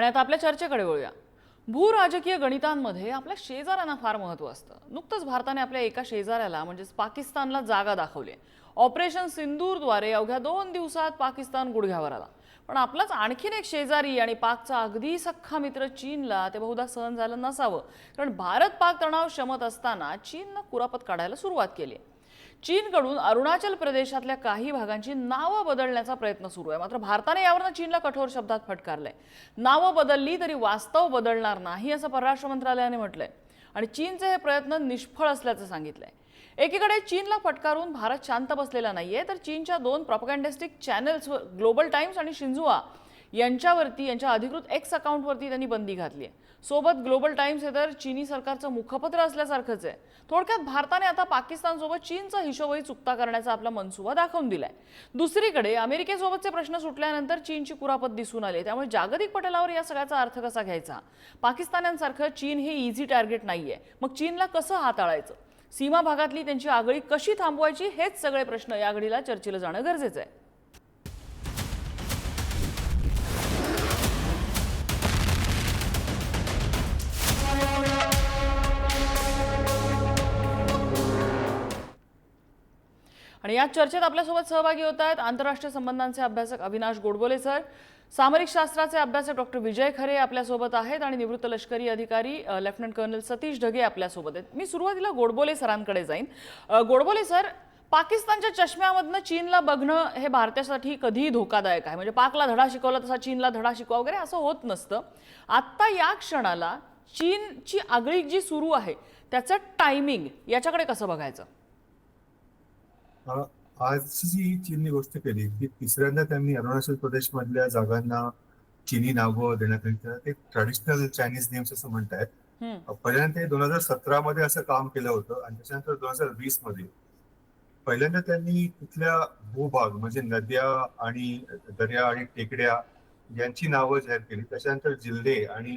आणि आता आपल्या चर्चेकडे वळूया. भूराजकीय गणितांमध्ये आपल्या शेजाऱ्यांना फार महत्त्व असतं. नुकतंच भारताने आपल्या एका शेजाऱ्याला म्हणजेच पाकिस्तानला जागा दाखवली. ऑपरेशन सिंदूरद्वारे अवघ्या दोन दिवसात पाकिस्तान गुडघ्यावर आला. पण आपलाच आणखीन एक शेजारी आणि पाकचा अगदी सख्खा मित्र चीनला ते बहुधा सहन झालं नसावं. कारण भारत पाक तणाव शमत असताना चीननं कुरापत काढायला सुरुवात केली आहे. चीनकडून अरुणाचल प्रदेशातल्या काही भागांची नावं बदलण्याचा प्रयत्न सुरू आहे. मात्र भारताने यावरनं चीनला कठोर शब्दात फटकारलंय. नावं बदलली तरी वास्तव बदलणार नाही असं परराष्ट्र मंत्रालयाने म्हटलंय. आणि चीनचे हे प्रयत्न निष्फळ असल्याचं सांगितलंय. एकीकडे चीनला फटकारून भारत शांत बसलेला नाहीये तर चीनच्या दोन प्रॉपगँडिस्टिक चॅनल्सवर ग्लोबल टाइम्स आणि शिंजुआ यांच्यावरती यांच्या अधिकृत एक्स अकाउंटवरती त्यांनी बंदी घातली आहे सोबत ग्लोबल टाइम्स हे तर चीनी सरकारचं मुखपत्र असल्यासारखंच आहे. थोडक्यात भारताने आता पाकिस्तानसोबत चीनचा हिशोबही चुकता करण्याचा आपला मनसुबा दाखवून दिलाय. दुसरीकडे अमेरिकेसोबतचे प्रश्न सुटल्यानंतर चीनची कुरापत दिसून आली त्यामुळे जागतिक पटलावर या सगळ्याचा अर्थ कसा घ्यायचा? पाकिस्तान्यांसारखं चीन हे इझी टार्गेट नाहीये. मग चीनला कसं हाताळायचं? सीमा भागातली त्यांची आगळी कशी थांबवायची हेच सगळे प्रश्न या घडीला चर्चेला जाणं गरजेचं आहे. आणि या चर्चेत आपल्यासोबत सहभागी होत आहेत आंतरराष्ट्रीय संबंधांचे अभ्यासक अविनाश गोडबोले सर. सामरिक शास्त्राचे अभ्यासक डॉक्टर विजय खरे आपल्यासोबत आहेत आणि निवृत्त लष्करी अधिकारी लेफ्टनंट कर्नल सतीश ढगे आपल्यासोबत आहेत. मी सुरुवातीला गोडबोले सरांकडे जाईन. गोडबोले सर पाकिस्तानच्या चष्म्यामधनं चीनला बघणं हे भारतासाठी कधीही धोकादायक आहे. म्हणजे पाकला धडा शिकवला तसा चीनला धडा शिकवा वगैरे असं होत नसतं. आत्ता या क्षणाला चीनची आगळीक जी सुरू आहे त्याचं टायमिंग याच्याकडे कसं बघायचं? आज जी चीनने गोष्ट केली की तिसऱ्यांदा त्यांनी अरुणाचल प्रदेश मधल्या जागांना चीनी नावं देण्यात आली ते ट्रॅडिशनल चायनीज नेम्स असं म्हणतायत. पहिल्यांदा ते दोन हजार सतरा मध्ये असं काम केलं होतं आणि त्याच्यानंतर दोन हजार वीसमध्ये पहिल्यांदा त्यांनी तिथल्या भूभाग म्हणजे नद्या आणि दर्या आणि टेकड्या यांची नावं जाहीर केली. त्याच्यानंतर जिल्हे आणि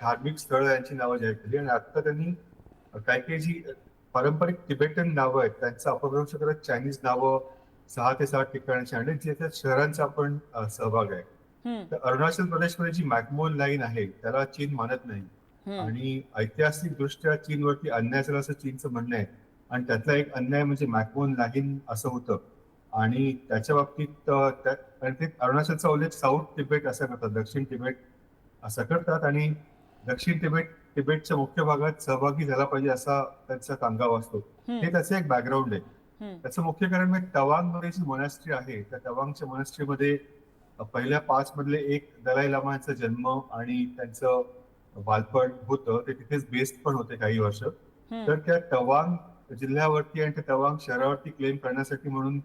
धार्मिक स्थळं यांची नावं जाहीर केली. आणि आता त्यांनी काही काही जी पारंपरिक तिबेटन नावं आहेत. त्यांचा अपभ्रंश करत चायनीज नावं सहा ते सात ठिकाणांची आणि ज्याच्यात शहरांचा पण अ, सहभाग आहे. तर अरुणाचल प्रदेशमध्ये जी मॅकमोन लाईन आहे त्याला चीन मानत नाही. आणि ऐतिहासिक दृष्ट्या चीनवरती अन्याय झाला असं चीनचं म्हणणं आहे. आणि त्यातला एक अन्याय म्हणजे मॅकमोन लाईन असं होतं. आणि त्याच्या बाबतीत त्या- अरुणाचलचा उल्लेख साऊथ तिबेट असं करतात दक्षिण तिबेट असं करतात. आणि दक्षिण तिबेट तिबेटच्या मुख्य भागात सहभागी झाला पाहिजे असा त्यांचा कांगाव असतो. हे त्याचं एक बॅकग्राऊंड आहे. त्याचं मुख्य कारण म्हणजे तवांगमध्ये जी मोनॅस्ट्री आहे त्या तवांगच्या मोनॅस्ट्रीमध्ये पहिल्या पाच मधले एक दलाई लामांचा जन्म आणि त्यांचं बालपण होतं ते तिथेच बेस्ड पण होते काही वर्ष. तर त्या तवांग जिल्ह्यावरती आणि त्या तवांग शहरावरती क्लेम करण्यासाठी म्हणून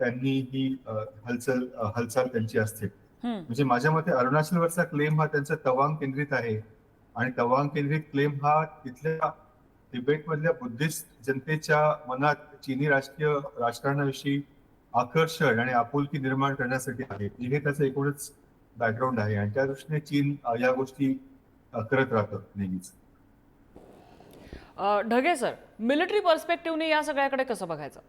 त्यांनी ही हालचाल हालचाल त्यांची असते. म्हणजे माझ्या मते अरुणाचलवरचा क्लेम हा त्यांचा तवांग केंद्रित आहे आणि तवांग केंद्रित क्लेम हा तिथल्या तिबेटमधल्या बुद्धिस्ट जनतेच्या मनात चीनी राजकीय राजकारणाविषयी आकर्षण आणि आपुलकी निर्माण करण्यासाठी आहे. हे त्याचं एकूणच बॅकग्राऊंड आहे आणि त्या दृष्टीने चीन या गोष्टी करत राहतं नेहमीच. अ, ढगे सर मिलिटरी पर्स्पेक्टिव्हने या सगळ्याकडे कसं बघायचं?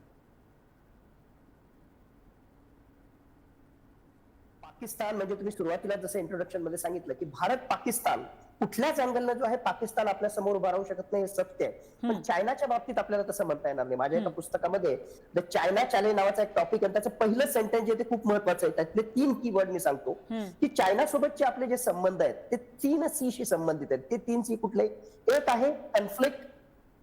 पाकिस्तान म्हणजे तुम्ही सुरुवातीला जसं इंट्रोडक्शनमध्ये सांगितलं की भारत पाकिस्तान कुठल्याच अँगलनं जो आहे पाकिस्तान आपल्यासमोर उभा राहू शकत नाही हे सत्य आहे. पण चायनाच्या बाबतीत आपल्याला तसं म्हणता येणार नाही. माझ्या एका पुस्तकामध्ये द चायना चॅलेंज नावाचा एक टॉपिक आहे. त्याचं पहिलं सेंटेन्स जे ते खूप महत्वाचं आहे. त्यातले तीन कीवर्ड मी सांगतो. की चायना सोबतचे आपले जे संबंध आहेत ते तीन सी शी संबंधित आहेत. ते तीन सी कुठले? एक आहे कन्फ्लिक्ट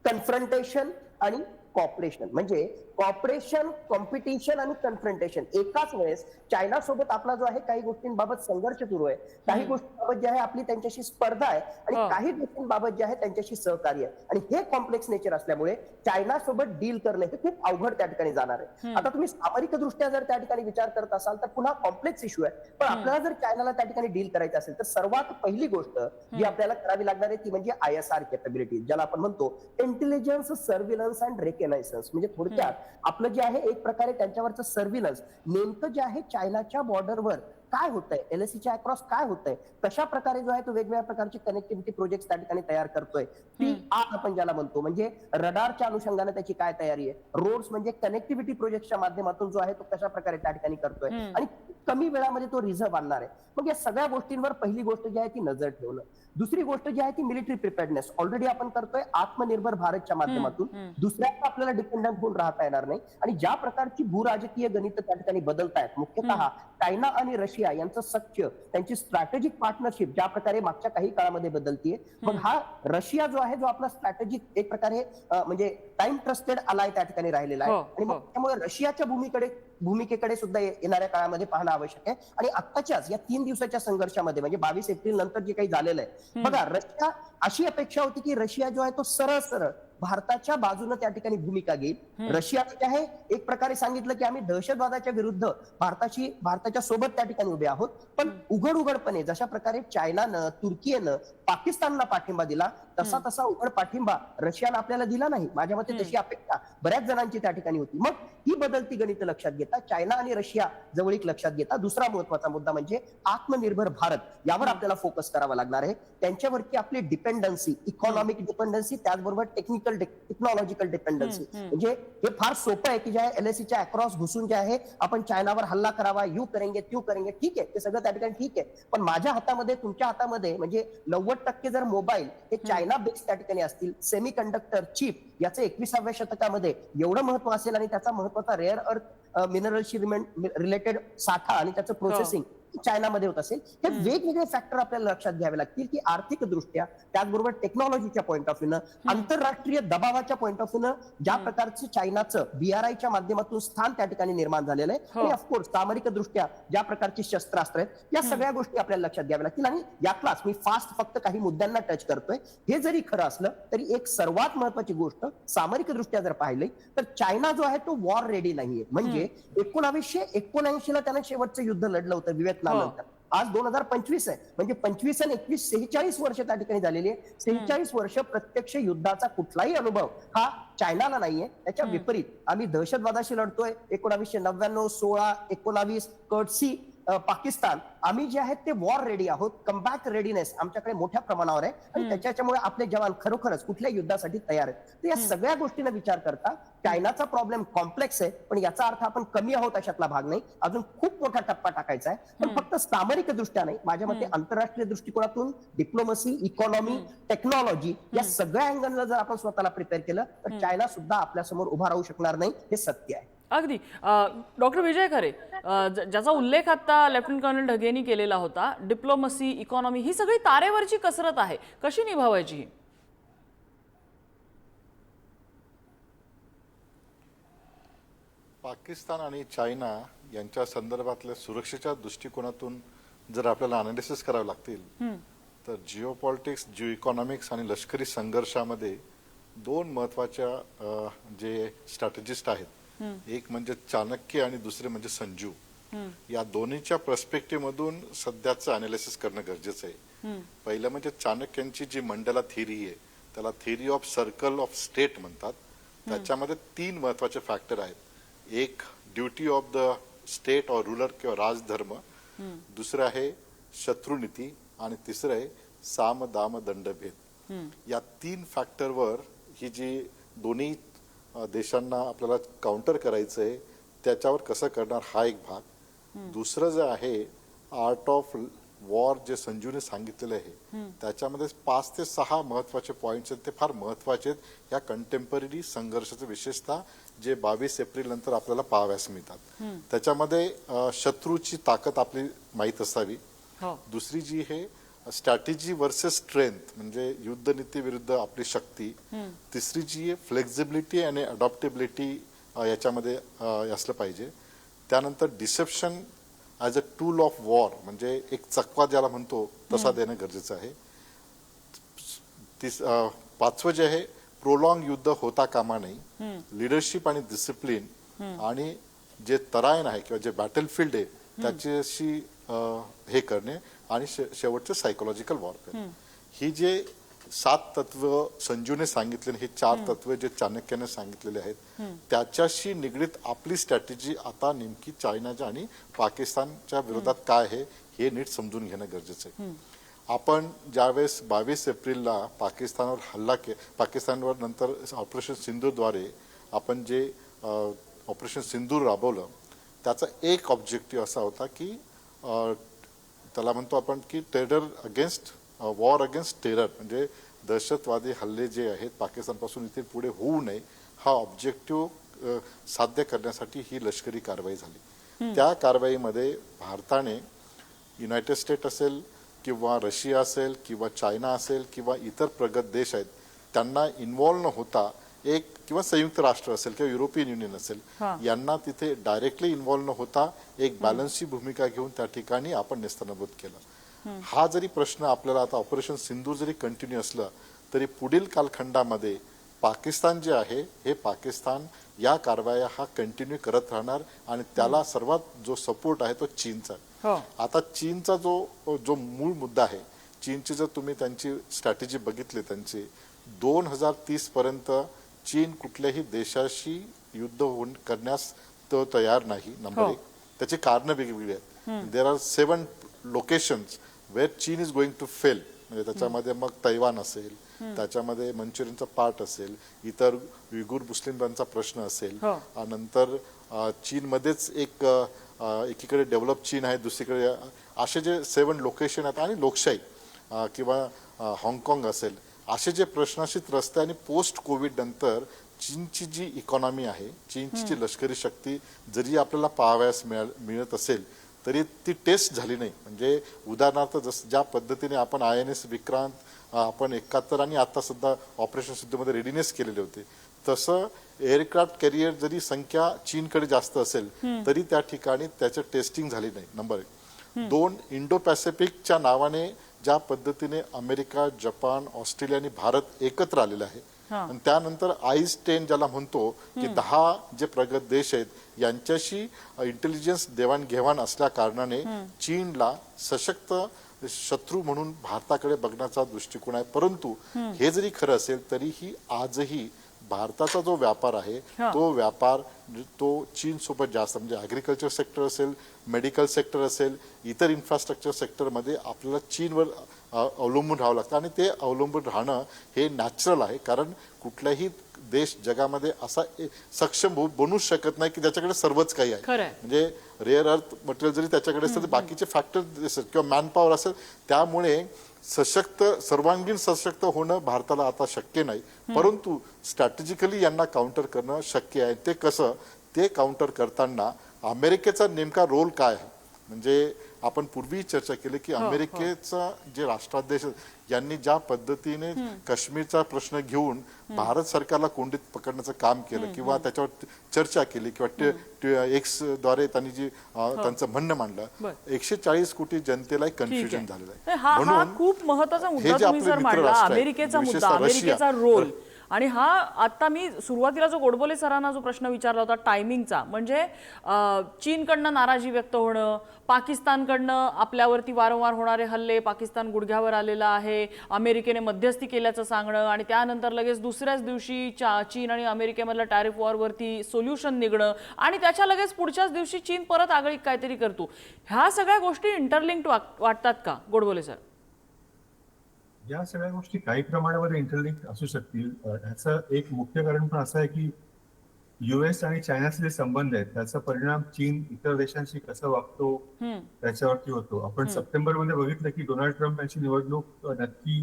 कन्फ्रंटेशन आणि कॉपरेशन म्हणजे कॉपरेशन कॉम्पिटिशन आणि कन्फ्रंटेशन एकाच वेळेस चायना सोबत आपला जो आहे काही गोष्टींबाबत संघर्ष सुरू आहे. काही गोष्टींबाबत जे आहे आपली त्यांच्याशी स्पर्धा आहे आणि हो. काही गोष्टींबाबत जे आहे त्यांच्याशी सहकार्य आहे. आणि हे कॉम्प्लेक्स नेचर असल्यामुळे चायना सोबत डील करणे हे खूप अवघड त्या ठिकाणी जाणार आहे. आता तुम्ही सामरिक दृष्ट्या जर त्या ठिकाणी विचार करत असाल तर पुन्हा कॉम्प्लेक्स इश्यू आहे. पण आपल्याला जर चायनाला त्या ठिकाणी डील करायचं असेल तर सर्वात पहिली गोष्ट जी आपल्याला करावी लागणार आहे ती म्हणजे आय एस आर कॅपेबिलिटी ज्याला आपण म्हणतो इंटेलिजन्स सर्व्हिलन्स अँड रेकग्नायसन्स म्हणजे थोडक्यात आपलं जे आहे एक प्रकारे त्यांच्यावरचं सर्व्हिलन्स नेमकं जे आहे चायनाच्या बॉर्डरवर काय होतंय? एलएसीच्या अक्रॉस काय होतंय? कशा प्रकारे जो आहे तो वेगवेगळ्या प्रकारचे कनेक्टिव्हिटी प्रोजेक्ट त्या ठिकाणी तयार करतोय? ती आर आपण ज्याला म्हणतो म्हणजे रडारच्या अनुषंगाने त्याची काय तयारी आहे? रोड्स म्हणजे कनेक्टिव्हिटी प्रोजेक्टच्या माध्यमातून जो आहे तो कशा प्रकारे त्या ठिकाणी करतोय? आणि कमी वेळामध्ये तो रिझर्व्ह आणणार आहे. मग या सगळ्या गोष्टींवर पहिली गोष्ट जी आहे ती नजर ठेवणं. दुसरी गोष्ट जी आहे ती मिलिटरी प्रिपेअरनेस ऑलरेडी आपण करतोय आत्मनिर्भर भारतच्या माध्यमातून. दुसऱ्याचा आपल्याला डिपेंडंट होऊन राहता येणार नाही. आणि ज्या प्रकारची भूराजकीय गणित त्या ठिकाणी बदलत आहेत मुख्यतः चायना आणि रशिया यांचं सख्य त्यांची स्ट्रॅटेजिक पार्टनरशिप ज्या प्रकारे मागच्या काही काळामध्ये बदलतीये. मग हा रशिया जो आहे जो आपला स्ट्रॅटेजिक एक प्रकारे म्हणजे टाइम ट्रस्टेड आलाय त्या ठिकाणी राहिलेला आहे. हो, आणि मग हो. त्यामुळे रशियाच्या भूमिकडे भूमिकेकडे सुद्धा येणाऱ्या काळामध्ये पाहणं आवश्यक आहे. आणि आत्ताच्याच या तीन दिवसाच्या संघर्षामध्ये म्हणजे बावीस एप्रिल नंतर जे काही झालेलं आहे. बघा रशिया अशी अपेक्षा होती की रशिया जो आहे तो सरळ सरळ भारताच्या बाजूने त्या ठिकाणी भूमिका घेईल. रशिया जे आहे एक प्रकारे सांगितलं की आम्ही दहशतवादाच्या विरुद्ध भारताची भारताच्या सोबत त्या ठिकाणी उभे आहोत. पण उघड उघडपणे जशा प्रकारे चायनानं तुर्कीनं पाकिस्तानला पाठिंबा दिला तसा तसा उघड पाठिंबा रशियाला आपल्याला दिला नाही. माझ्या मते तशी अपेक्षा बऱ्याच जणांची त्या ठिकाणी होती. मग ही बदलती गणित लक्षात घेता चायना आणि रशिया जवळीक लक्षात घेता दुसरा महत्त्वाचा मुद्दा म्हणजे आत्मनिर्भर भारत यावर आपल्याला फोकस करावा लागणार आहे. त्यांच्यावरती आपली डिपेंडन्सी इकॉनॉमिक डिपेंडन्सी त्याचबरोबर टेक्निकल टेक्नॉलॉजिकल डिपेंडन्सी म्हणजे हे फार सोपं आहे की ज्या एलएसीच्या अक्रॉस घुसून जे आहे आपण चायनावर हल्ला करावा यू करेंगे त्यू करेंगे ठीक आहे ते सगळं त्या ठिकाणी ठीक आहे. पण माझ्या हातामध्ये तुमच्या हातामध्ये म्हणजे नव्वद टक्के जर मोबाईल हे चायना बेस्ड त्या ठिकाणी असतील. सेमी कंडक्टर चिप याचं एकविसाव्या शतकामध्ये एवढं महत्त्व असेल आणि त्याचा महत्त्वाचा रेअर अर्थ मिनरलशी रिलेटेड साठा आणि त्याचं प्रोसेसिंग चायनामध्ये होत असेल हे वेगवेगळे फॅक्टर आपल्याला लक्षात घ्यावे लागतील की आर्थिक दृष्ट्या त्याचबरोबर टेक्नॉलॉजीच्या पॉईंट ऑफ व्ह्यूनं आंतरराष्ट्रीय दबावाच्या पॉईंट ऑफ व्ह्यूनं ज्या प्रकारचं चायनाचं बीआरआयच्या माध्यमातून स्थान त्या ठिकाणी निर्माण झालेलं आहे. हो. आणि ऑफकोर्स सामरिक दृष्ट्या ज्या प्रकारची शस्त्रास्त्र आहेत या सगळ्या गोष्टी आपल्याला लक्षात घ्याव्या लागतील. आणि यातलाच मी फास्ट फक्त काही मुद्द्यांना टच करतोय. हे जरी खरं असलं तरी एक सर्वात महत्वाची गोष्ट सामरिक दृष्ट्या जर पाहिली तर चायना जो आहे तो वॉर रेडी नाहीये. म्हणजे एकोणावीसशे एकोणऐंशी ला त्यानं शेवटचं युद्ध लढलं होतं व्हिएतनाम हो. नंतर. आज दोन हजार पंचवीस आहे. म्हणजे पंचवीस आणि एकवीस सेहेचाळीस वर्ष त्या ठिकाणी झालेली आहे. सेहेचाळीस वर्ष प्रत्यक्ष युद्धाचा कुठलाही अनुभव हा चायनाला नाहीये. त्याच्या विपरीत आम्ही दहशतवादाशी लढतोय. एकोणावीसशे नव्याण्णव सोळा एकोणावीस कर्टसी अ, पाकिस्तान आम्ही जे आहेत ते वॉर रेडी आहोत कमबॅक रेडीनेस आमच्याकडे मोठ्या प्रमाणावर आहे. आणि त्याच्यामुळे आपले जवान खरोखरच कुठल्या युद्धासाठी तयार आहेत. तर या सगळ्या गोष्टींना विचार करता चायनाचा प्रॉब्लेम कॉम्प्लेक्स आहे पण याचा अर्थ आपण कमी आहोत अशातला भाग नाही. अजून खूप मोठा टप्पा टाकायचा आहे. पण फक्त सामरिक दृष्ट्या नाही माझ्या मते आंतरराष्ट्रीय दृष्टिकोनातून डिप्लोमसी इकॉनॉमी टेक्नॉलॉजी या सगळ्या अँगलला जर आपण स्वतःला प्रिपेअर केलं तर चायना सुद्धा आपल्यासमोर उभा राहू शकणार नाही हे सत्य आहे. अगदी. डॉक्टर विजय खरे ज्याचा उल्लेख आता लेफ्टनंट कर्नल ढगेनी केलेला होता डिप्लोमसी इकॉनॉमी ही सगळी तारेवरची कसरत आहे. कशी निभावायची ही? पाकिस्तान आणि चायना यांच्या संदर्भातल्या सुरक्षेच्या दृष्टिकोनातून जर आपल्याला अनालिसिस करावे लागतील तर जिओ पॉलिटिक्स जिओ इकॉनॉमिक्स आणि लष्करी संघर्षामध्ये दोन महत्त्वाच्या जे स्ट्रॅटेजिस्ट आहेत एक म्हणजे चाणक्य आणि दुसरे म्हणजे संजू. या दोन्हीच्या पर्स्पेक्टिव्ह मधून सध्याचं अनालिसिस करणं गरजेचं आहे. पहिलं म्हणजे चाणक्यांची जी मंडला थिअरी आहे त्याला theory of circle of state म्हणतात. त्याच्यामध्ये तीन महत्त्वाचे फॅक्टर आहेत. एक ड्युटी ऑफ द स्टेट और रुलर किंवा राजधर्म. दुसरं आहे शत्रुनीती. आणि तिसरं आहे साम दाम दंडभेद. या तीन फॅक्टरवर ही जी दोन्ही देशांना आपल्याला काउंटर करायचं आहे त्याच्यावर कसं करणार हा एक भाग. दुसरं जे आहे आर्ट ऑफ वॉर जे संजूने सांगितलेलं आहे त्याच्यामध्ये पाच ते सहा महत्त्वाचे पॉइंट्स आहेत. ते फार महत्त्वाचे आहेत. या कंटेम्पररी संघर्षाचे विशेषतः जे बावीस एप्रिल नंतर आपल्याला पाहाव्यास मिळतात. त्याच्यामध्ये शत्रूची ताकद आपली माहीत असावी. हो. दुसरी जी आहे स्ट्रॅटेजी वर्सेस स्ट्रेंथ म्हणजे युद्धनीती विरुद्ध आपली शक्ती. तिसरी जी आहे फ्लेक्झिबिलिटी आणि अडॉप्टेबिलिटी याच्यामध्ये असलं पाहिजे. त्यानंतर deception as a tool of war म्हणजे एक चकवा ज्याला म्हणतो तसा देणं गरजेचं आहे. तिस पाचवं जे आहे प्रोलॉंग युद्ध होता कामा नाही लिडरशिप आणि डिसिप्लिन आणि जे तरायन आहे किंवा जे बॅटलफील्ड आहे त्याच्याशी हे करणे. आणि शे- शेवटचं सायकोलॉजिकल वॉर ही जे सात तत्व संजूने सांगितले हे चार तत्व जे चाणक्याने सांगितलेले आहेत त्याच्याशी निगडीत आपली स्ट्रॅटेजी आता नेमकी चायनाच्या आणि पाकिस्तानच्या विरोधात काय आहे हे नीट समजून घेणं गरजेचं आहे. आपण ज्यावेळेस बावीस एप्रिलला पाकिस्तानवर हल्ला के पाकिस्तानवर नंतर ऑपरेशन सिंधूद्वारे आपण जे ऑपरेशन सिंदूर राबवलं त्याचा एक ऑब्जेक्टिव्ह असा होता की त्याला म्हणतो आपण की terror against war against terror म्हणजे दहशतवादी हल्ले जे आहेत पाकिस्तानपासून इथे पुढे होऊ नये हा ऑब्जेक्टिव्ह साध्य करण्यासाठी ही लष्करी कारवाई झाली. त्या कारवाईमध्ये भारताने युनायटेड स्टेट असेल किंवा रशिया असेल किंवा चायना असेल किंवा इतर प्रगत देश आहेत त्यांना इन्व्हॉल्व न होता एक किंवा संयुक्त राष्ट्र असेल किंवा युरोपियन युनियन असेल. यांना तिथे डायरेक्टली इन्व्हॉल्व न होता एक बॅलन्सची भूमिका घेऊन त्या ठिकाणी आपण नेस्तनाबूत केलं हा जरी प्रश्न आपल्याला आता ऑपरेशन सिंधू जरी कंटिन्यू असलं तरी पुढील कालखंडामध्ये पाकिस्तान जे आहे हे पाकिस्तान या कारवाया हा कंटिन्यू करत राहणार आणि त्याला सर्वात जो सपोर्ट आहे तो चीनचा. हो आता चीनचा जो जो मूळ मुद्दा आहे चीनची जर तुम्ही त्यांची स्ट्रॅटेजी बघितली त्यांची दोन हजार तीस पर्यंत चीन कुठल्याही देशाशी युद्ध होऊन करण्यास तो तयार नाही नंबर हो. एक. त्याची कारण वेगवेगळी आहेत. There are seven locations where China is going to fail म्हणजे त्याच्यामध्ये मग तैवान असेल त्याच्यामध्ये मंचुरियनचा पार्ट असेल इतर विगुर मुस्लिमांचा प्रश्न असेल. हो. नंतर चीनमध्येच एक एकीकडे डेव्हलप चीन आहे दुसरीकडे असे जे सेवन लोकेशन आहेत आणि लोकशाही किंवा हाँगकाँग असेल. असे जे प्रश्नाशी त्रस्त आणि पोस्ट कोविड नंतर चीनची जी इकॉनॉमी आहे चीनची जी लष्करी शक्ती जरी आपल्याला पाहावयास मिळा मिळत असेल तरी ती टेस्ट झाली नाही. म्हणजे उदाहरणार्थ जस ज्या पद्धतीने आपण आय एन एस विक्रांत आपण एकाहत्तर आणि आता सुद्धा ऑपरेशन सिद्धूमध्ये रेडीनेस केलेले होते तसं एअरक्राफ्ट कॅरियर जरी संख्या चीनकडे जास्त असेल तरी त्या ठिकाणी त्याचं टेस्टिंग झाली नाही. नंबर एक. दोन इंडो पॅसिफिकच्या नावाने ज्या पद्धतीने अमेरिका जपान ऑस्ट्रेलिया आणि भारत एकत्र आलेले आहे. आणि त्यानंतर आईस टेन ज्याला म्हणतो की दहा जे प्रगत देश आहेत यांच्याशी इंटेलिजन्स देवाणघेवाण असल्या कारणाने चीनला सशक्त शत्रू म्हणून भारताकडे बघण्याचा दृष्टिकोन आहे. परंतु हे जरी खरं असेल तरीही आजही भारताचा जो व्यापार आहे. तो व्यापार तो चीन सोबत जास्त म्हणजे अग्रिकल्चर सेक्टर असेल मेडिकल सेक्टर असेल इतर इन्फ्रास्ट्रक्चर सेक्टरमध्ये आपल्याला चीनवर अवलंबून राहावं लागतं आणि ते अवलंबून राहणं हे नॅचरल आहे कारण कुठल्याही देश जगामध्ये असा सक्षम बनूच शकत नाही की त्याच्याकडे सर्वच काही आहे. म्हणजे रेअर अर्थ मटेरियल जरी त्याच्याकडे असेल तर बाकीचे फॅक्टर असेल किंवा मॅनपॉवर असेल त्यामुळे सशक्त सर्वांगीण सशक्त होणं भारताला आता शक्य नाही. परंतु स्ट्रॅटेजिकली यांना काउंटर करणं शक्य आहे. ते कसं? ते काउंटर करताना अमेरिकेचा नेमका रोल काय आहे? म्हणजे आपण पूर्वी चर्चा केली की अमेरिकेचा जे राष्ट्राध्यक्ष यांनी ज्या पद्धतीने काश्मीरचा प्रश्न घेऊन भारत सरकारला कोंडीत पकडण्याचं काम केलं किंवा त्याच्यावर चर्चा केली किंवा एक्सद्वारे त्यांनी जी अं, त्यांचं म्हणणं मांडलं. एकशे चाळीस कोटी जनतेला ठीक कन्फ्युजन झालेलं आहे. हा हा म्हणून खूप महत्त्वाचा हे अमेरिकेचा रशिया. आणि हा आत्ता मी सुरुवातीला जो गोडबोले सरांना जो प्रश्न विचारला होता टायमिंगचा म्हणजे चीनकडनं नाराजी व्यक्त होणं पाकिस्तानकडनं आपल्यावरती वारंवार होणारे हल्ले पाकिस्तान गुडघ्यावर आलेला आहे अमेरिकेने मध्यस्थी केल्याचं सांगणं आणि त्यानंतर लगेच दुसऱ्याच दिवशी चा- चीन आणि अमेरिकेमधल्या टॅरिफ वॉरवरती सोल्युशन निघणं आणि त्याच्या लगेच पुढच्याच दिवशी चीन परत आगळीक काहीतरी करतो. ह्या सगळ्या गोष्टी इंटरलिंक्ड वाटतात का गोडबोले सर? या सगळ्या गोष्टी काही प्रमाणामध्ये इंटरलिंक असू शकतील. ह्याचं एक मुख्य कारण पण असं आहे की युएस आणि चायनाचे जे संबंध आहेत त्याचा परिणाम चीन इतर देशांशी कसा वागतो त्याच्यावरती होतो. आपण सप्टेंबरमध्ये बघितलं की डोनाल्ड ट्रम्प यांची निवडणूक नक्की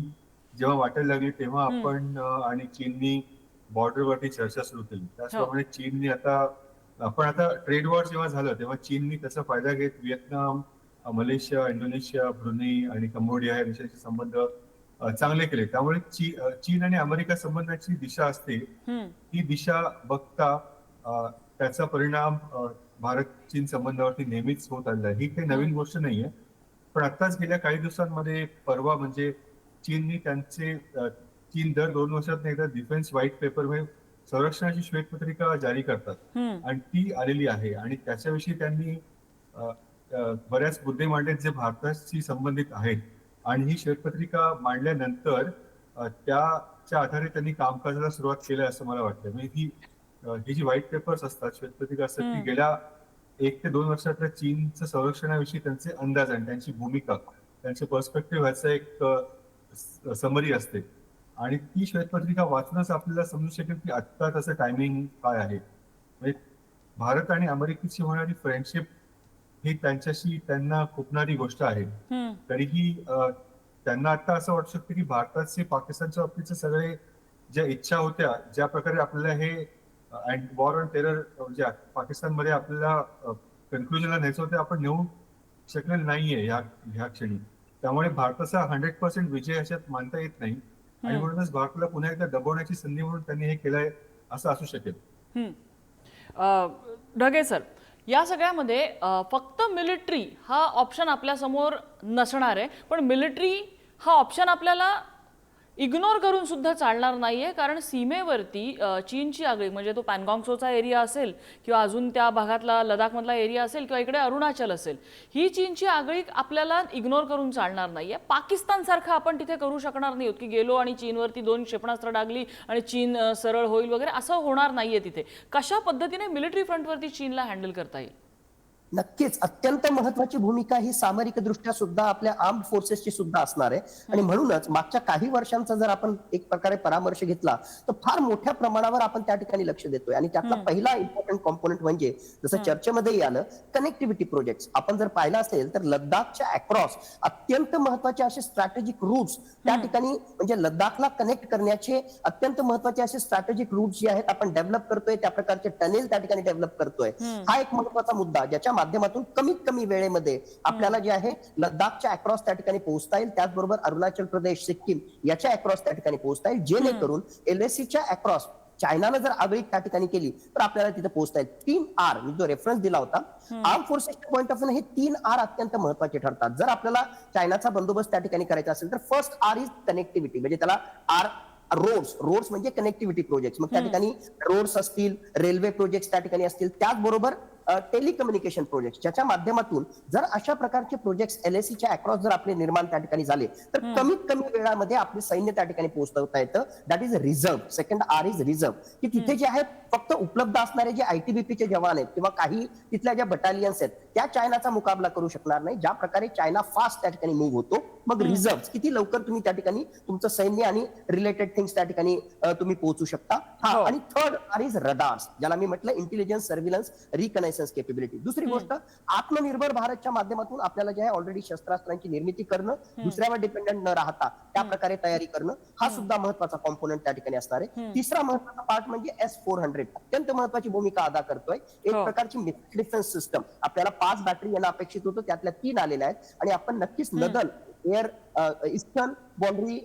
जेव्हा वाटायला लागली तेव्हा आपण आणि चीननी बॉर्डरवरती चर्चा सुरू केली. त्याचप्रमाणे चीननी आता आपण आता ट्रेड वॉर जेव्हा झालं तेव्हा चीननी त्याचा फायदा घेत व्हिएतनाम मलेशिया इंडोनेशिया ब्रुनेई आणि कंबोडिया या देशांचे संबंध चांगले केले. त्यामुळे ची- चीन आणि अमेरिका संबंधाची दिशा असते. ती दिशा बघता त्याचा परिणाम भारत चीन संबंधावरती नेहमीच होत आलेला आहे. ही काही नवीन गोष्ट नाहीये. पण आताच गेल्या काही दिवसांमध्ये परवा म्हणजे चीननी त्यांचे चीन दर दोन वर्षात एकदा डिफेन्स व्हाईट पेपर संरक्षणाची श्वेतपत्रिका जारी करतात. आणि ती आलेली आहे. आणि त्याच्याविषयी त्यांनी बऱ्याच मुद्दे मांडलेत जे भारताशी संबंधित आहेत. आणि ही श्वेतपत्रिका मांडल्यानंतर त्याच्या आधारे त्यांनी कामकाजाला सुरुवात केली असं मला वाटतं. म्हणजे ही ही जी व्हाईट पेपर्स असतात श्वेतपत्रिका असतात ती. गेल्या एक ते दोन वर्षातल्या चीनचं संरक्षणाविषयी त्यांचे अंदाज आणि त्यांची भूमिका त्यांचे पर्स्पेक्टिव्ह ह्याचं एक समरी असते. आणि ती श्वेतपत्रिका वाचूनच आपल्याला समजू शकेल की आत्ता त्याचं टायमिंग काय आहे. म्हणजे भारत आणि अमेरिकेची होणारी फ्रेंडशिप ही त्यांच्याशी त्यांना खुपणारी गोष्ट आहे. तरीही त्यांना आता असं वाटू शकतं की भारताचे पाकिस्तानच्या बाबतीचे सगळे ज्या इच्छा होत्या ज्या प्रकारे आपल्याला हे वॉर ऑन टेरर म्हणजे पाकिस्तानमध्ये आपल्याला कन्क्लुजनला न्यायचं होतं आपण नेऊ शकलेलं नाहीये ह्या ह्या क्षणी. त्यामुळे भारताचा हंड्रेड पर्सेंट विजय ह्याच्यात मानता येत नाही. आणि. म्हणूनच भारताला पुन्हा एकदा दबवण्याची संधी म्हणून त्यांनी हे केलंय असं असू शकेल. ढगे सर या सगळ्यामध्ये फक्त मिलिटरी हा ऑप्शन आपल्यासमोर नसणार आहे पण मिलिटरी हा ऑप्शन आपल्याला इग्नोर करून सुद्धा चालणार नाहीये कारण सीमेवरती चीनची आगळी म्हणजे तो पॅनगॉंगसोचा एरिया असेल किंवा अजून त्या भागातला लडाखमधला एरिया असेल किंवा इकडे अरुणाचल असेल ही चीनची आगळी आपल्याला इग्नोर करून चालणार नाहीये. पाकिस्तान सारखं आपण तिथे करू शकणार नाही की गेलो आणि चीनवरती दोन क्षेपणास्त्र डागली आणि चीन सरळ होईल वगैरे असं होणार नाहीये तिथे. कशा पद्धतीने मिलिटरी फ्रंटवरती चीनला हँडल करता येईल? नक्कीच अत्यंत महत्वाची भूमिका ही सामरिक दृष्ट्या सुद्धा आपल्या आर्म फोर्सेसची सुद्धा असणार आहे. आणि म्हणूनच मागच्या काही वर्षांचा जर आपण एक प्रकारे परामर्श घेतला तर फार मोठ्या प्रमाणावर आपण त्या ठिकाणी लक्ष देतोय. आणि त्यातला पहिला इम्पॉर्टंट कॉम्पोनंट म्हणजे जसं चर्चेमध्येही आलं कनेक्टिव्हिटी प्रोजेक्ट आपण जर पाहिलं असेल तर लद्दाखच्या अक्रॉस अत्यंत महत्त्वाचे असे स्ट्रॅटेजिक रूट्स त्या ठिकाणी म्हणजे लद्दाखला कनेक्ट करण्याचे अत्यंत महत्त्वाचे असे स्ट्रॅटेजिक रूट्स जे आहेत आपण डेव्हलप करतोय त्या प्रकारचे टनेल त्या ठिकाणी डेव्हलप करतोय. हा एक महत्त्वाचा मुद्दा ज्याच्या माध्यमातून कमीत कमी वेळेमध्ये आपल्याला जे आहे लद्दाखच्या अक्रॉस त्या ठिकाणी पोहोचता येईल. त्याचबरोबर अरुणाचल प्रदेश सिक्कीम याच्या अक्रॉस त्या ठिकाणी पोहोचता येईल. जेणेकरून एलएसीच्या अक्रॉस चायनानं जर आगळीक त्या ठिकाणी केली तर आपल्याला तिथे पोहोचता येईल. तीन आर मी जो रेफरन्स दिला होता आर्म फोर्सेसच्या पॉईंट ऑफ हे तीन आर अत्यंत महत्त्वाचे ठरतात. जर आपल्याला चायनाचा बंदोबस्त त्या ठिकाणी करायचा असेल तर फर्स्ट आर इज कनेक्टिव्हिटी म्हणजे त्याला आर रोड्स रोड्स म्हणजे कनेक्टिव्हिटी प्रोजेक्ट मग त्या ठिकाणी रोड्स असतील रेल्वे प्रोजेक्ट त्या ठिकाणी असतील. त्याचबरोबर टेलिकम्युनिकेशन प्रोजेक्ट ज्याच्या माध्यमातून जर अशा प्रकारचे प्रोजेक्ट एलएसीच्या अक्रॉस जर आपले निर्माण त्या ठिकाणी झाले तर कमीत कमी वेळामध्ये आपले सैन्य त्या ठिकाणी पोहोचवता येतं. That is reserve second are is reserve की तिथे जे आहेत फक्त उपलब्ध असणारे जे आयटीबीपीचे जवान आहेत किंवा काही तिथल्या ज्या बटालियन्स आहेत त्या चायनाचा मुकाबला करू शकणार नाही. ज्या प्रकारे चायना फास्ट त्या ठिकाणी मूव्ह होतो मग रिझर्व किती लवकर तुम्ही त्या ठिकाणी तुमचं सैन्य आणि रिलेटेड थिंग्स त्या ठिकाणी तुम्ही पोहोचू शकता. हा हो. आणि थर्ड आर इज रडार्स ज्याला मी म्हटलं इंटेलिजन्स सर्व्हिलन्स रिकनायसन्स केपेबिलिटी दुसरी गोष्ट आत्मनिर्भर भारतच्या माध्यमातून आपल्याला जे आहे ऑलरेडी शस्त्रास्त्रांची निर्मिती करणं दुसऱ्यावर डिपेंडंट न राहता त्या प्रकारे तयारी करणं हा सुद्धा महत्त्वाचा कॉम्पोनंट त्या ठिकाणी असणार आहे. तिसरा महत्त्वाचा पार्ट म्हणजे एस फोर हंड्रेड अत्यंत महत्वाची भूमिका अदा करतोय. एक हो. प्रकारची डिफेन्स सिस्टम आपल्याला पाच बॅटरी येणं अपेक्षित होतं त्यातल्या तीन आलेल्या आहेत. आणि आपण नक्कीच नदल एअर ईस्टर्न बाउंड्री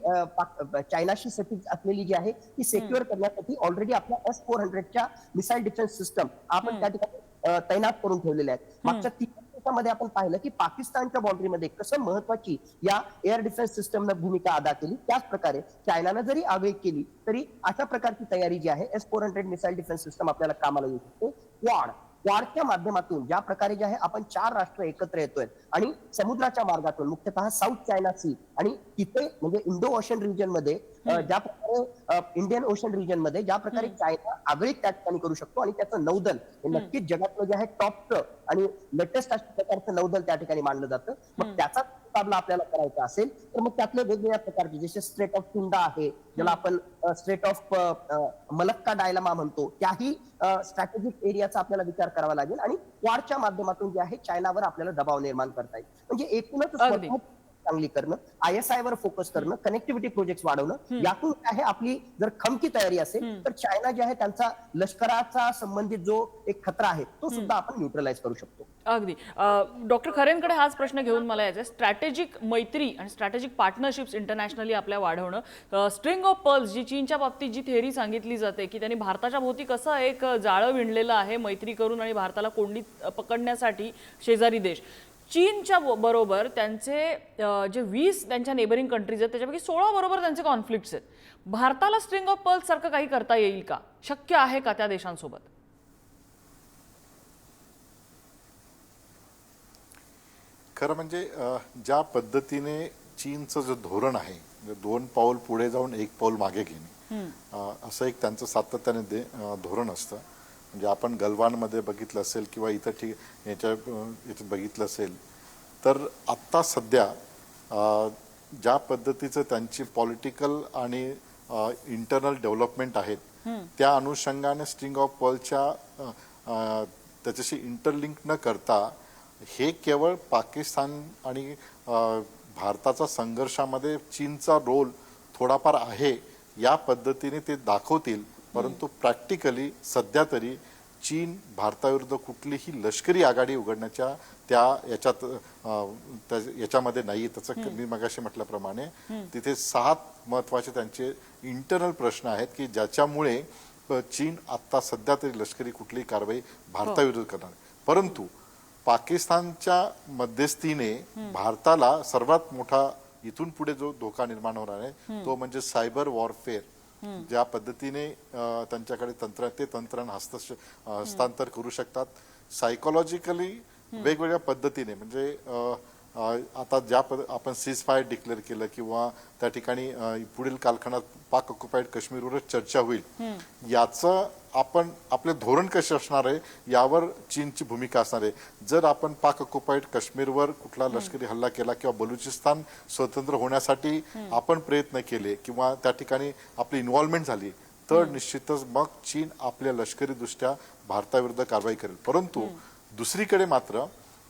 चायनाशी सटिक असलेली जी आहे ती सेक्युअर करण्यासाठी ऑलरेडी आपल्या एस फोर हंड्रेडच्या मिसाईल डिफेन्स सिस्टम आपण त्या ठिकाणी तैनात करून ठेवलेल्या आहेत. मागच्या तीन वर्षामध्ये आपण पाहिलं की पाकिस्तानच्या बाउंड्रीमध्ये कसं महत्वाची या एअर डिफेन्स सिस्टमनं भूमिका अदा केली. त्याच प्रकारे चायनानं जरी आवेग केली तरी अशा प्रकारची तयारी जी आहे S four hundred missile defence system आपल्याला कामाला येऊ शकते. क्वाड क्वाडच्या माध्यमातून ज्या प्रकारे जे आहे आपण चार राष्ट्र एकत्र येतोय. आणि समुद्राच्या मार्गातून मुख्यतः साऊथ चायना सी आणि तिथे म्हणजे इंडो ओशन रिजनमध्ये ज्या प्रकारे इंडियन ओशन रिजनमध्ये ज्या प्रकारे चायना आगळीक त्या ठिकाणी करू शकतो आणि त्याचं नौदल हे नक्कीच जगातलं जे आहे टॉपचं आणि लेटेस्ट प्रकारचं नौदल त्या ठिकाणी मानलं जातं. मग त्याचा मुकाबला आपल्याला करायचा असेल तर मग त्यातले वेगवेगळ्या प्रकारचे जसे स्ट्रेट ऑफ कुंडा आहे ज्याला आपण स्ट्रेट ऑफ मलक्का डायलामा म्हणतो त्याही स्ट्रॅटेजिक एरियाचा आपल्याला विचार करावा लागेल आणि क्वाडच्या माध्यमातून जे आहे चायनावर आपल्याला दबाव निर्माण करता येईल. म्हणजे एकूणच चांगली करणं आय एस आय वर फोकस करणं कनेक्टिव्हिटी प्रोजेक्ट वाढवणं यातून काय आहे आपली जर खमकी तयारी असेल तर चायना जे आहे त्यांचा लष्कराचा संबंधित जो एक खतरा आहे तो सुद्धा आपण न्यूट्रलाइज करू शकतो. अगदी. डॉक्टर खरेंकडे हाच प्रश्न घेऊन मला यायचा स्ट्रॅटेजिक मैत्री आणि स्ट्रॅटेजिक पार्टनरशिप्स इंटरनॅशनली आपल्या वाढवणं. स्ट्रिंग ऑफ पर्ल्स जी चीनच्या बाबतीत जी थेअरी सांगितली जाते की त्यांनी भारताच्या भोवती कसं एक जाळं विणलेलं आहे मैत्री करून आणि भारताला कोंडीत पकडण्यासाठी शेजारी देश. चीनच्या बरोबर त्यांचे जे वीस त्यांच्या नेबरिंग कंट्रीज आहेत त्याच्यापैकी सोळा बरोबर त्यांचे कॉन्फ्लिक्ट्स आहेत. भारताला स्ट्रिंग ऑफ पर्ल्स सारखं काही करता येईल का? शक्य आहे का त्या देशांसोबत? खरं म्हणजे ज्या पद्धतीने चीनचं जे धोरण आहे दोन पाऊल पुढे जाऊन एक पाऊल मागे घेणे असं एक त्यांचं सातत्याने धोरण असतं. म्हणजे आपण गलवानमध्ये बघितलं असेल किंवा इतर ठीक याच्या याच्यात बघितलं असेल तर आत्ता सध्या ज्या पद्धतीचं त्यांची पॉलिटिकल आणि इंटरनल डेव्हलपमेंट आहेत त्या अनुषंगाने स्ट्रिंग ऑफ पर्लच्या त्याच्याशी इंटरलिंक न करता हे केवळ पाकिस्तान आणि भारताचा संघर्षामध्ये चीनचा रोल थोडाफार आहे या पद्धतीने ते दाखवतील. परंतु प्रॅक्टिकली सध्या तरी चीन भारताविरुद्ध कुठलीही लष्करी आघाडी उघडण्याच्या त्या याच्यात याच्यामध्ये नाही. त्याचं मी मगाशी म्हटल्याप्रमाणे तिथे सात महत्त्वाचे त्यांचे इंटरनल प्रश्न आहेत की ज्याच्यामुळे चीन आता सध्या तरी लष्करी कुठलीही कारवाई भारताविरुद्ध करणार नाही. परंतु पाकिस्तानच्या मध्यस्थीने भारताला सर्वात मोठा इथून पुढे जो धोका निर्माण होणार आहे तो म्हणजे सायबर वॉरफेअर. ज्या पद्धतीने त्यांच्याकडे तंत्र ते हस्त हस्तांतर करू शकतात. सायकोलॉजिकली वेगवेगळ्या पद्धतीने म्हणजे आता ज्या पद आपण सीज फायर डिक्लेअर केलं किंवा त्या ठिकाणी पुढील कालखंडात पाक ऑक्युपाईड काश्मीरवरच चर्चा होईल. याचं आपण आपले धोरण कसे असणार आहे यावर चीनची भूमिका असणार आहे. जर आपण पाक ऑक्युपाईड काश्मीरवर कुठला लष्करी हल्ला केला किंवा बलुचिस्तान स्वतंत्र होण्यासाठी आपण प्रयत्न केले किंवा त्या ठिकाणी आपली इन्व्हॉल्वमेंट झाली तर निश्चितच मग चीन आपल्या लष्करी दृष्ट्या भारताविरुद्ध कारवाई करेल. परंतु दुसरीकडे मात्र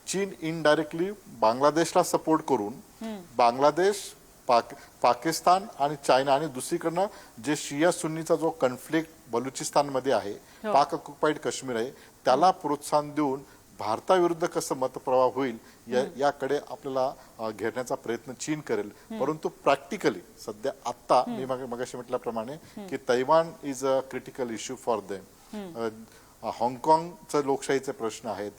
चीन इनडायरेक्टली बांगलादेशला सपोर्ट करून बांगलादेश पाक पाकिस्तान आणि चायना आणि दुसरीकडनं जे शिया सुन्नीचा जो कन्फ्लिक्ट बलुचिस्तानमध्ये आहे पाक ऑक्युपाईड काश्मीर आहे त्याला प्रोत्साहन देऊन भारताविरुद्ध कसं मतप्रवाह होईल या याकडे आपल्याला घेण्याचा प्रयत्न चीन करेल. परंतु प्रॅक्टिकली सध्या आत्ता मी मग मगाशी म्हटल्याप्रमाणे की Taiwan is a critical issue for them हाँगकाँगचा लोकशाहीचे प्रश्न आहेत.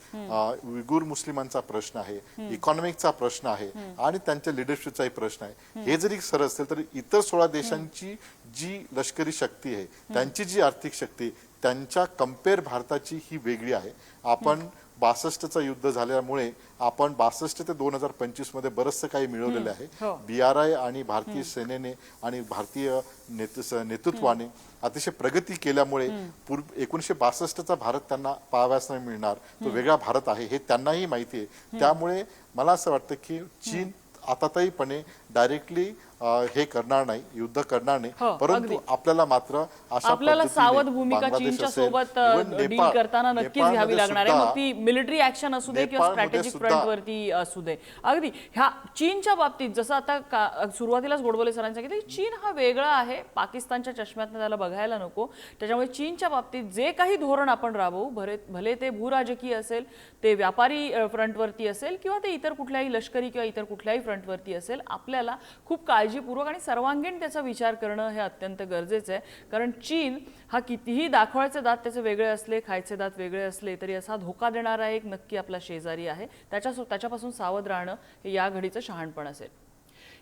उयगूर मुस्लिमांचा प्रश्न आहे. इकॉनॉमिकचा प्रश्न आहे. आणि त्यांच्या लिडरशिपचाही प्रश्न आहे. हे जरी सरळ असेल तर इतर सोळा देशांची जी लष्करी शक्ती आहे त्यांची जी आर्थिक शक्ती त्यांच्या कंपेअर भारताची ही वेगळी आहे. आपण बासष्टचं युद्ध झाल्यामुळे आपण बासष्ट ते दोन हजार पंचवीसमध्ये बरचसं काही मिळवलेलं आहे. बी आर आय आणि भारतीय सेनेने आणि भारतीय नेतृ- नेतृत्वाने अतिशय प्रगती केल्यामुळे पूर्व एकोणीशे बासष्टचा भारत त्यांना पाहाव्यास नाही मिळणार. तो वेगळा भारत आहे हे त्यांनाही माहिती आहे. त्यामुळे मला असं वाटतं की चीन आताताईपणे डायरेक्टली हे करणार नाही युद्ध करणार हो, नाही परंतु अगदी. आपल्याला मात्र आपल्याला सावध भूमिका चीनच्या सोबत डील करताना नक्कीच घ्यावी लागणार आहे. मग ती मिलिटरी ऍक्शन असू दे किंवा स्ट्रॅटेजिक सुद्धा- फ्रंटवरती असू दे. अगदी ह्या चीनच्या बाबतीत जसं आता सुरुवातीलाच गोडबोले सरांनी सांगितलं की चीन हा वेगळा आहे. पाकिस्तानच्या चष्म्यातनं त्याला बघायला नको. त्याच्यामुळे चीनच्या बाबतीत जे काही धोरण आपण राबवू भले भले ते भूराजकीय असेल ते व्यापारी फ्रंटवरती असेल किंवा ते इतर कुठल्याही लष्करी किंवा इतर कुठल्याही फ्रंटवरती असेल आपल्याला खूप काळजीपूर्वक आणि सर्वांगीण त्याचा विचार करणं हे अत्यंत गरजेचं आहे. कारण चीन हा कितीही दाखवायचे दात त्याचे वेगळे असले खायचे दात वेगळे असले तरी असा धोका देणारा एक नक्की आपला शेजारी आहे. त्याच्या त्याच्यापासून सावध राहणं हे या घडीचं शहाणपण असेल.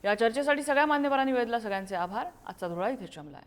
या चर्चेसाठी सगळ्या मान्यवरांनी वेधला. सगळ्यांचे आभार. आजचा धुळा इथे चमलाय